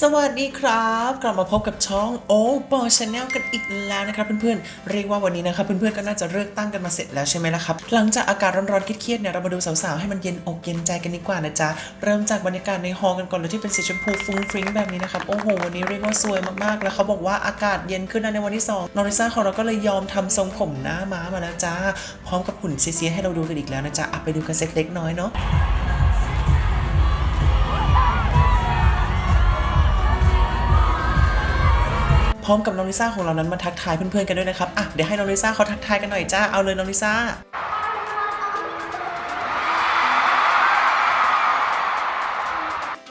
สวัสดีครับ กลับมาพบกับช่องโอ้ปอชาแนลกันอีกแล้วนะครับเพื่อนๆ เรียกว่าวันนี้นะครับเพื่อนๆก็น่าจะเลือกตั้งกันมาเสร็จแล้วใช่ไหมล่ะครับ หลังจากอากาศร้อนๆเครียดๆเนี่ยเรามาดูสาวๆให้มันเย็นอกเย็นใจกันดีกว่านะจ๊ะ เริ่มจากบรรยากาศในฮอลกันก่อนเลยที่เป็นสีชมพูฟุ้งฟริ้งแบบนี้นะครับโอ้โหวันนี้เรียกว่าสวยมากๆ แล้วเขาบอกว่าอากาศเย็นขึ้นนะในวันที่สองนอริซ่าของเราก็เลยยอมทำทรงผมหน้าม้ามาแล้วจ้าพร้อมกับหุ่นเซียๆให้เราดูกันอีกแล้วนะจ๊ะอะไปดูกันสักเล็กน้อยเนาะ ร้อมกับน้องลิซ่าของเรานั้นมาทักทายเพื่อนๆกันด้วยนะครับอะเดี๋ยวให้น้องลิซ่าเขาทักทายกันหน่อยจ้าเอาเลยน้องลิซ่า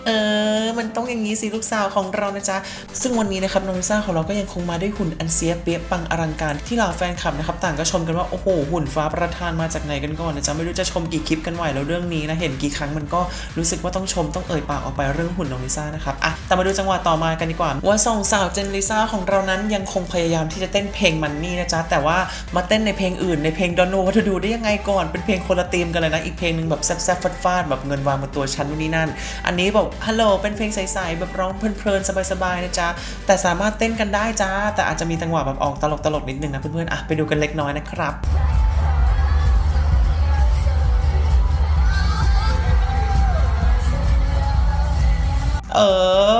เออ มันต้องอย่างนี้สิลูกสาวของเรานะจ๊ะ ซึ่งวันนี้นะครับน้องลิซ่าของเราก็ยังคงมาด้วยหุ่นอันเสียเปียปังอลังการที่เหล่าแฟนคลับนะครับต่างก็ชมกันว่าโอ้โหหุ่นฟ้าประทานมาจากไหนกันก่อนนะจ๊ะไม่รู้จะชมกี่คลิปกันไหวแล้วเรื่องนี้นะเห็นกี่ครั้งมันก็รู้สึกว่าต้องชมต้องเอ่ยปากออกไปเรื่องหุ่นน้องลิซ่านะครับอะแต่มาดูจังหวะต่อมากันดีกว่า ว่าสองสาวเจนลิซ่าของเรานั้นยังคงพยายามที่จะเต้นเพลงมันนี่นะจ๊ะแต่ว่ามาเต้นในเพลงอื่นในเพลงดอนโนวัตดูได้ยังไงก่อนเป็นเพลงคนละธีมกันเลยนะอีกเพลงหนึ่งแบบแซ่บๆฟาดๆแบบเงินวางบนตัวฉันนู่นนี่นั่น อันนี้แบบฮัลโหลเป็นเพลงใสๆแบบร้องเพลินๆสบายๆนะจ๊ะแต่สามารถเต้นกันได้จ้า แต่อาจจะมีจังหวะแบบออกตลกๆนิดนึงนะเพื่อนๆอะไปดูกันเล็กน้อยนะครับ เอ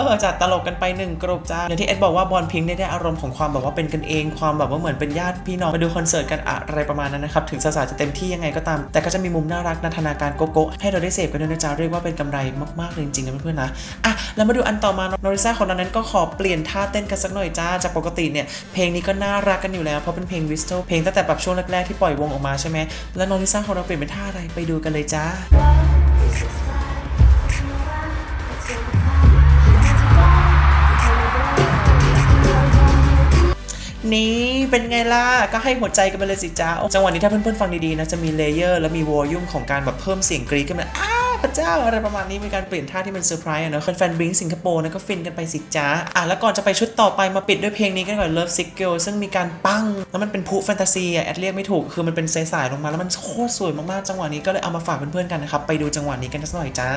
อจัดตลกกันไปหนึ่งกลุ่มจ้าอย่างที่เอ็ดบอกว่าบอลพิงค์เนี่ยได้อารมณ์ของความแบบว่าเป็นกันเอง ความแบบว่าเหมือนเป็นญาติพี่น้องมาดูคอนเสิร์ตกันอะไรประมาณนั้นนะครับ ถึงสาวๆจะเต็มที่ยังไงก็ตาม แต่ก็จะมีมุมน่ารักนันทนาการโกโก้ให้เราได้เสพกันด้วยนะจ๊ะเรียกว่าเป็นกำไรมากๆเลยจริงๆนะเพื่อนๆนะอะแล้วมาดูอันต่อมานอริซ่าของเรานั้นก็ขอเปลี่ยนท่าเต้นกันสักหน่อยจ้าจากปกติเนี่ยเพลงนี้ก็น่ารักกันอยู่แล้วเพราะเป็นเพลงวิสโตเพลงตั้งแต่แบบช่วงแรกๆที่ปล่อยวงออกมาใช่ไหมแล้วนอริซ่าของเราเปลี่ยนเป็นท่าอะไรไปดูกันเลยจ้า นี่เป็นไงล่ะ ก็ให้หัวใจกันไปเลยสิจ้าจังหวะนี้ถ้าเพื่อนๆฟังดีๆนะจะมีเลเยอร์และมีวอลลุ่มของการแบบเพิ่มเสียงกรี๊ดกันมาอ้าพระเจ้าอะไรประมาณนี้มีการเปลี่ยนท่าที่มันเซอร์ไพรส์อะเนอะแฟนๆบริงสิงคโปร์นะก็ฟินกันไปสิจ้าอะแล้วก่อนจะไปชุดต่อไปมาปิดด้วยเพลงนี้กันก่อน Love Sick Girl ซึ่งมีการปั้ง แล้วมันเป็นพุแฟนตาซีอะแอดเรียกไม่ถูกคือมันเป็นสายๆลงมาแล้วมันโคตรสวยมากๆจังหวะนี้ก็เลยเอามาฝากเพื่อนๆกันนะครับไปดูจังหวะนี้กันสักหน่อยจ้า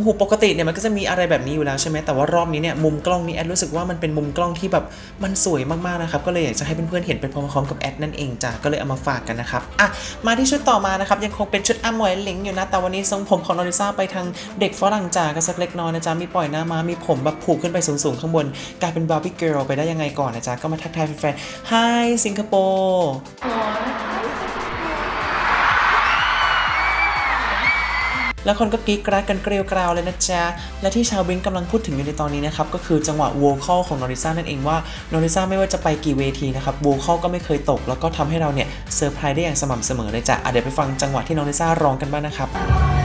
อ้โหปกติเนี่ยมันก็จะมีอะไรแบบนี้อยู่แล้วใช่ไหมแต่ว่ารอบนี้เนี่ยมุมกล้องนี้แอดรู้สึกว่ามันเป็นมุมกล้องที่แบบมันสวยมากๆนะครับก็เลยอยากจะให้เพื่อนๆเห็นเป็นพร้อมๆกับแอดนั่นเองจ้ะก็เลยเอามาฝากกันนะครับอะมาที่ชุดต่อมานะครับยังคงเป็นชุดอมวยหลิงอยู่นะแต่วันนี้ทรงผมของนอริซ่าไปทางเด็กฝรั่งจ๋ากันสักเล็กน้อยนะจ๊ะมีปล่อยหน้ามามีผมแบบผูกขึ้นไปสูงๆข้างบนกลายเป็นบาร์บี้เกิร์ลไปได้ยังไงก่อนนะจ๊ะก็มาทักทายแฟนๆ Hi สิงคโปร์ แล้วคนก็กรี๊ดกราดกันเกลียวกราวเลยนะจ๊ะ และที่ชาวบิงกำลังพูดถึงอยู่ในตอนนี้นะครับ ก็คือจังหวะโวคอลของนอริซ่านั่นเองว่า นอริซ่าไม่ว่าจะไปกี่เวทีนะครับโวคอลก็ไม่เคยตก แล้วก็ทำให้เราเนี่ยเซอร์ไพรส์ได้อย่างสม่ำเสมอเลยจ้ะอะเดี๋ยวไปฟังจังหวะที่นอริซ่าร้องกันบ้างนะครับ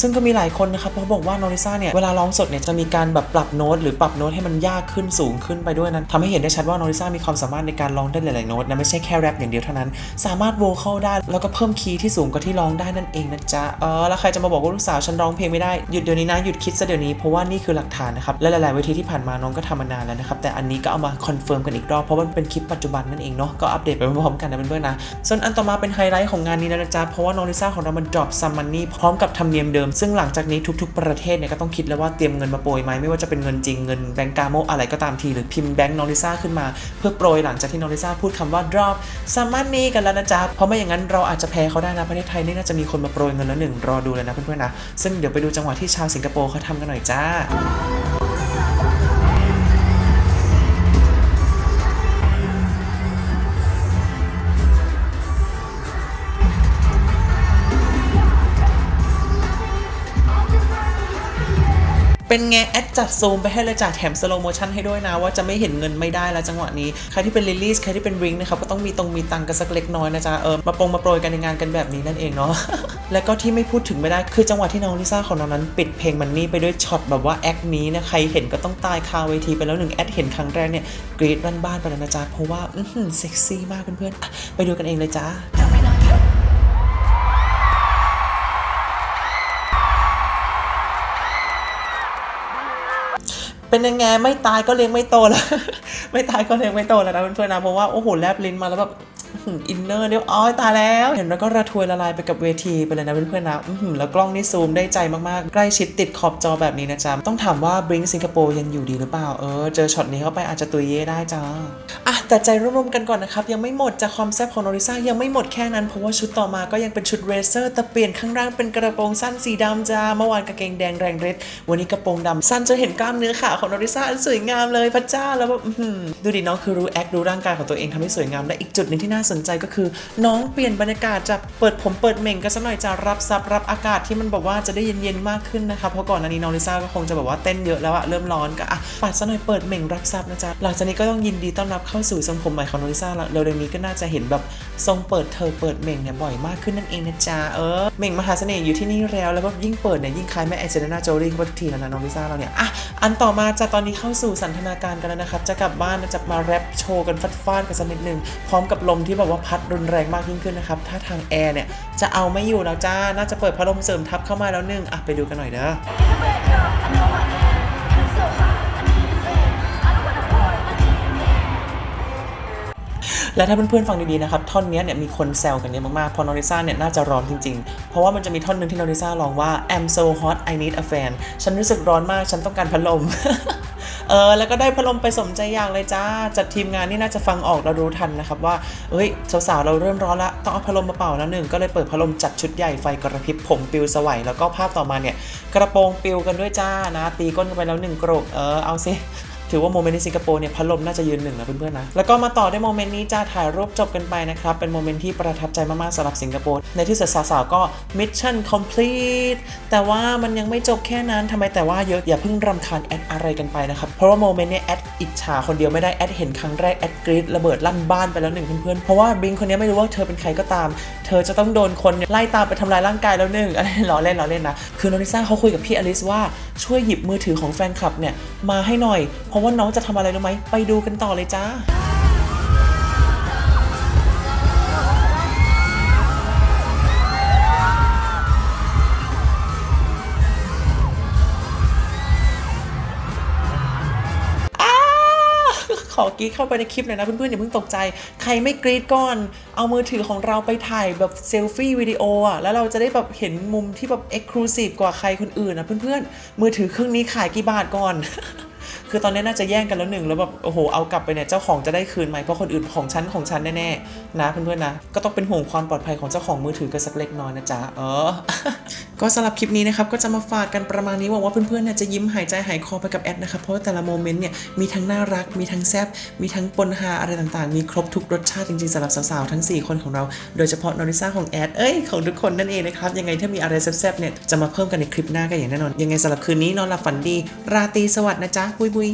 ซึ่งก็มีหลายคนนะครับเขาบอกว่าโนริซ่าเนี่ยเวลาร้องสดเนี่ยจะมีการแบบปรับโน้ตหรือปรับโน้ตให้มันยากขึ้นสูงขึ้นไปด้วยนั้นทำให้เห็นได้ชัดว่าโนริซ่ามีความสามารถในการร้องได้หลายๆโน้ตนะไม่ใช่แค่แรปอย่างเดียวเท่านั้น สามารถโวเคอลได้แล้วก็เพิ่มคีย์ที่สูงกว่าที่ร้องได้นั่นเองนะจ๊ะเออแล้วใครจะมาบอกว่าลูกสาวฉันร้องเพลงไม่ได้หยุดเดี๋ยวนี้นะหยุดคิดซะเดี๋ยวนี้เพราะว่านี่คือหลักฐานนะครับและหลายๆเวทีที่ผ่านมาน้องก็ทำมานานแล้วนะครับแต่อันนี้ก็เอามาคอนเฟิร์มกันอีกรอบเพราะมันเป็นคลิปปัจจุบันนั่นเองเนาะก็อัปเดตไปพร้อมๆกันนะเพื่อนๆนะส่วนอันต่อมาเป็นไฮไลท์ของงานนี้นะจ๊ะเพราะว่าน้องลิซ่าของเรามันดรอปซัมมันนี่พร้อมกับธรรมเนียมเดิมซึ่งหลังจากนี้ทุก ๆ ประเทศเนี่ยก็ต้องคิดแล้วว่าเตรียมเงินมาโปรยไหมไม่ว่าจะเป็นเงินจริงเงินแบงก์กาโมอะไรก็ตามทีหรือพิมพ์แบงก์นอริซ่าขึ้นมา เพื่อโปรยหลังจากที่นอริซ่าพูดคำว่า drop some money กันแล้วนะจ๊ะเพราะไม่อย่างนั้นเราอาจจะแพ้เขาได้นะประเทศไทยนี่น่าจะมีคนมาโปรยเงินแล้วหนึ่งรอดูเลยนะเพื่อนๆนะซึ่งเดี๋ยวไปดูจังหวะที่ชาวสิงคโปร์เขาทำกันหน่อยจ้า เป็นไงแอดจัดซูมไปให้เลยจากแถมสโลโมชันให้ด้วยนะ ว่าจะไม่เห็นเงินไม่ได้แล้วจังหวะนี้ ใครที่เป็นลิลลี่ใครที่เป็นริงนะครับก็ต้องมีตรงมีตังกันสักเล็กน้อยนะจ๊ะเออมาปรงมาโปรยกันในงานกันแบบนี้นั่นเองเนาะแล้วก็ที่ไม่พูดถึงไม่ได้คือจังหวะที่น้องลิซ่าของเรานั้น ปิดเพลงมันนี่ไปด้วยช็อตแบบว่าแอคนี้นะใครเห็นก็ต้องตายคาเวทีไปแล้วหนึ่งแอดเห็นครั้งแรกเนี่ยกรี๊ดบ้านๆไปแล้วนะจ๊ะเพราะว่าเซ็กซี่มากเพื่อนๆไปดูกันเองเลยจ้า เป็นยังไงไม่ตายก็เลี้ยงไม่โตแล้ว ไม่ตายก็เลี้ยงไม่โตแล้วนะเพื่อนๆนะเพราะว่าโอ้โหแลบลิ้นมาแล้วแบบ อินเนอร์เดี๋ยวอ้อยตาแล้ว เห็นแล้วก็ระทวยละลายไปกับเวทีไปเลยนะเพื่อนๆนะแล้วกล้องนี่ซูมได้ใจมากๆ ใกล้ชิดติดขอบจอแบบนี้นะจ๊ะ ต้องถามว่าบริงสิงคโปร์ยังอยู่ดีหรือเปล่า เออ เจอช็อตนี้เข้าไปอาจจะตุยเย่ได้จ้าอะแต่ใจร่วมๆกันก่อนนะครับ ยังไม่หมดจากความแซ่บของโนริซ่ายังไม่หมดแค่นั้น เพราะว่าชุดต่อมาก็ยังเป็นชุดเรเซอร์แต่เปลี่ยนข้างล่างเป็นกระโปรงสั้นสีดำจ้าเมื่อวานกางเกงแดงแรงฤทธิ์วันนี้กระโปรงดำสั้นจนเห็นกล้ามเนื้อขาของโนริซ่าอันสวยงามเลยพระเจ้าแล้วแบบดูดิน้องคือรู้แอครู้ร่างกายของตัวเองทำให้สวยงามและอีกจุดหนึ่งที่น่าาสนใจก็คือ น้องเปลี่ยนบรรยากาศจากเปิดผมเปิดเหม่งกันสักหน่อยจะรับซับรับอากาศที่มันแบบว่าจะได้เย็นๆมากขึ้นนะคะเพราะก่อนหน้านี้น้องลิซ่าก็คงจะแบบว่าเต้นเยอะแล้วอะเริ่มร้อนก็อะปัดซะหน่อยเปิดเหม่งรับซับนะจ๊ะหลังจากนี้ก็ต้องยินดีต้อนรับเข้าสู่ทรงผมใหม่ของน้องลิซ่าละเร็วๆนี้ก็น่าจะเห็นแบบทรงเปิดเธอเปิดเหม่งเนี่ยบ่อยมากขึ้นนั่นเองนะจ๊ะเออเหม่งมหาเสน่ห์อยู่ที่นี่แล้วแล้วก็ยิ่งเปิดเนี่ยยิ่งคล้ายแม่แอนเจลิน่าโจลี่เขาทุกทีแล้วนะน้องลิซ่าเราเนี่ยอะอันต่อมาจะตอนนี้เข้าสู่สันทนาการกันแล้วนะครับจะกลับบ้านจะมาแรปโชว์กันฟาดๆกันสักนิดนึงพร้อมกับลมทที่บบว่าพัดรุนแรงมากยิ่งขึ้นนะครับ ถ้าทางแอร์เนี่ย จะเอาไม่อยู่แล้วจ้า น่าจะเปิดพัดลมเสริมทับเข้ามาแล้วหนึงอะไปดูกันหน่อยเด้อและถ้าเพื่อนๆฟังดีๆนะครับท่อนนี้เนี่ยมีคนแซวกันเยอะมากๆพราะนอริซ่าเนี่ยน่าจะร้อนจริงๆ เพราะว่ามันจะมีท่อนหนึ่งที่นอริซ่าร้องว่า I'm so hot I need a fan ฉันรู้สึกร้อนมากฉันต้องการพัดลม เออแล้วก็ได้พัดลมไปสมใจอยากเลยจ้าจัดทีมงานนี่น่าจะฟังออกแล้วรู้ทันนะครับว่าเอ้ยสาวๆเราเริ่มร้อนละต้องเอาพัดลมมาเป่าแล้วหนึ่งก็เลยเปิดพัดลมจัดชุดใหญ่ไฟกระพริบผมปิวสวัยแล้วก็ภาพต่อมาเนี่ยกระโปรงปิวกันด้วยจ้านะตีก้นกันไปแล้วหนึ่งกรกเออเอาสิ ถือว่าโมเมนต์ในสิงคโปร์เนี่ยพัดลมน่าจะยืนหนึ่งนะเพื่อนๆนะ แล้วก็มาต่อด้วยโมเมนต์นี้จะถ่ายรูปจบกันไปนะครับ เป็นโมเมนต์ที่ประทับใจมากๆสำหรับสิงคโปร์ ในที่สุดสาวๆก็ mission complete แต่ว่ามันยังไม่จบแค่นั้นทำไมแต่ว่าเยอะอย่าเพิ่งรำคาญแอดอะไรกันไปนะครับ เพราะว่าโมเมนต์เนี่ยแอดอิจฉาคนเดียวไม่ได้แอดเห็นครั้งแรกแอดกรีดระเบิดลั่นบ้านไปแล้วหนึ่งเพื่อนๆเพราะว่าบิงคนนี้ไม่รู้ว่าเธอเป็นใครก็ตาม เธอจะต้องโดนคนเนี่ยไล่ตามไปทำลายร่างกายแล้วหนึ่งอะไรล้อเล่นล้อเล่นนะคือโนริซ่าเขาคุยกับพี่อลิสว่าช่วยหยิบมือถือของแฟนคลับเนี่ยมาให้หน่อยเพราะว่าน้องจะทำอะไรรู้ไหม ไปดูกันต่อเลยจ้าขอกรีดเข้าไปในคลิปหน่อยนะเพื่อนๆอย่าเพิ่งตกใจ ใครไม่กรีดก่อน เอามือถือของเราไปถ่ายแบบเซลฟี่วิดีโออะแล้วเราจะได้แบบเห็นมุมที่แบบเอ็กซ์คลูซีฟกว่าใครคนอื่นนะเพื่อนๆมือถือเครื่องนี้ขายกี่บาทก่อน คือตอนนี้น่าจะแย่งกันแล้วหนึ่งแล้วแบบโอ้โหเอากลับไปเนี่ยเจ้าของจะได้คืนไหมเพราะคนอื่นของฉันของฉันแน่ๆนะเพื่อนๆนะก็ต้องเป็นห่วงความปลอดภัยของเจ้าของมือถือกันสักเล็กน้อยนะจ๊ะเออ ก็สำหรับคลิปนี้นะครับก็จะมาฝากกันประมาณนี้หวังว่าเพื่อนๆเนี่ยจะยิ้มหายใจหายคอไปกับแอดนะครับเพราะแต่ละโมเมนต์เนี่ยมีทั้งน่ารักมีทั้งแซบมีทั้งปนฮาอะไรต่างๆ มีครบทุกรสชาติจริงๆสำหรับสาวๆทั้ง 4 คนของเรา โดยเฉพาะนอริซ่าของแอดเอ้ยของทุกคนนั่นเองนะครับยังไงถ้ามีอะไรแซ่บๆเนี่ยจะมาเพิ่มกันในคลิปหน้ากันอย่างแน่นอนยังไงสำหรับคืนนี้นอนหลับฝันดี ราตรีสวัสดิ์นะจ๊ะบุยบุย